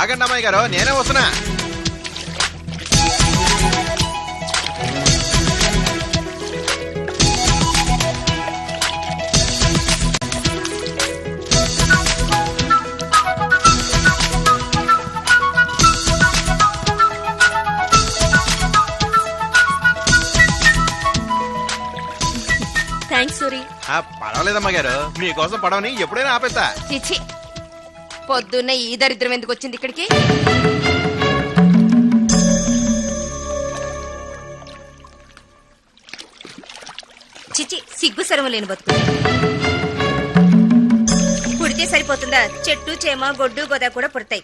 ఆగండి అమ్మాయి గారు నేనే వస్తున్నా. థ్యాంక్స్ సూరి ఆ, పర్వాలేదమ్మా గారు మీకోసం పడవని ఎప్పుడైనా ఆపేస్తా. పొద్దున్న ఈ దరిద్రం ఎందుకు వచ్చింది ఇక్కడికి? చిచి సిగ్గు సరమ లేని బతుకు. పుడితే సరిపోతుందా? చెట్టు చేమ గొడ్డు గొద కూడా పుడతాయి.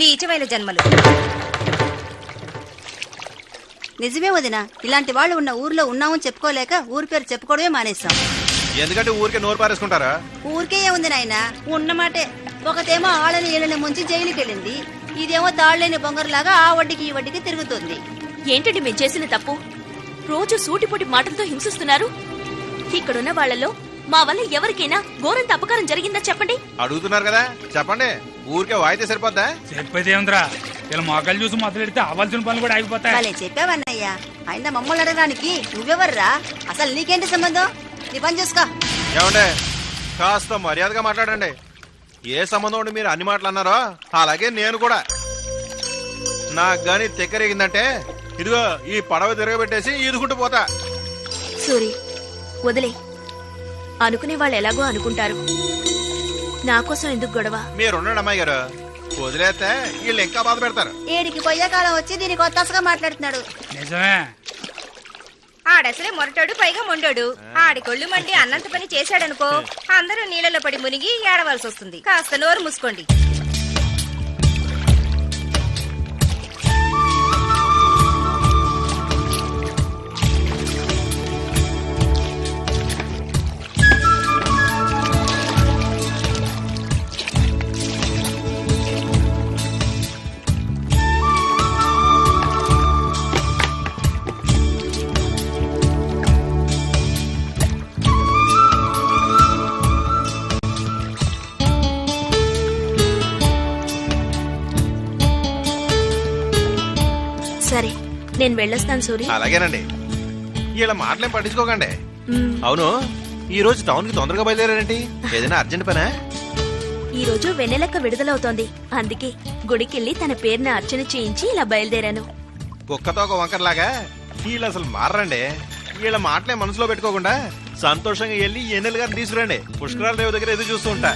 నీచమైన జన్మలు. నిజమే వదిన ఇలాంటి వాళ్ళు ఉన్న ఊర్లో ఉన్నామని చెప్పుకోలేక ఊరి పేరు చెప్పుకోవడమే మానేస్తాం ఎందుకంటే ఊరికే నోరు పారేసుకుంటారా? ఊరికే ఏముంది నాయన ఉన్నమాటే ఒకతేమో ఆళ్ళని ఏళ్ళని ముంచి జైలుకి వెళ్ళింది ఇదేమో తాళ్ళేని బొంగరులాగా ఆ వడ్డీకి ఈ వడ్డీకి తిరుగుతుంది. ఏంటండి మేము చేసిన తప్పు? రోజు సూటిపోటి మాటలతో హింసిస్తున్నారు. ఇక్కడున్న వాళ్ళలో మా వల్ల ఎవరికైనా ఘోరంత అపకారం జరిగిందా చెప్పండి? అడుగుతున్నారు కదా. చెప్పండి. ఊరికే వాయితే సరిపోద్దా? చెప్పేది ఏముందిరా? ఇలా మొక్కలు చూసి మొదలెడితే అవ్వాల్సిన పనులు కూడా అయిపోతాయి భలే చెప్పావన్నయ్యా. అయినా మమ్మల్ని అడగడానికి నువ్వెవర్రా? అసలు నీకేంటి సంబంధం? నీ పని చూసుకో. ఏమండే? కాస్త మర్యాదగా మాట్లాడండి. ఏ సంబంధం ఉండి మీరు అన్ని మాటలు అన్నారో? అలాగే నేను కూడా. నాకు గాని తెక్కరేగిందంటే ఇదిగో ఈ పడవ తిరగబెట్టేసి ఈదుకుంటూ పోతా. సూరి వదిలే. అనుకునే వాళ్ళు ఎలాగో అనుకుంటారు. నా కోసం ఎందుకు గొడవ? మీరున్నాడు అమ్మాయి గారు. వదిలేస్తే వీళ్ళు ఇంకా బాధ పెడతారు. ఏడికి పోయే కాలం వచ్చి దీనికి కొత్తగా మాట్లాడుతున్నాడు. నిజమే. ఆడసలే మొరటాడు పైగా మొండోడు. ఆడి కొళ్ళు మండి అన్నంత పని చేశాడనుకో అందరూ నీళ్ళలో పడి మునిగి ఏడవలసి వస్తుంది కాస్త నోరు మూసుకోండి. నేను వెళ్ళొస్తాను సూరి. అలాగేనండి. వీళ్ళ మాటలేం పట్టించుకోకండి. అవును ఈ రోజు టౌన్కి తొందరగా బయలుదేరారేంటి? ఏదైనా అర్జెంట్ పనా? ఈ రోజు వెన్నెలక్క విడుదలవుతోంది. అందుకే గుడికెళ్ళి తన పేరున అర్చన చేయించి ఇలా బయలుదేరాను. కుక్కతో ఒక వంకరలాగా వీళ్ళు అసలు మారరండి. వీళ్ళ మాటలే మనసులో పెట్టుకోకుండా సంతోషంగా వెళ్ళి ఎన్నెలు గారిని తీసుకురండి. పుష్కరాల దేవి దగ్గర ఎదురు చూస్తూ ఉంటా.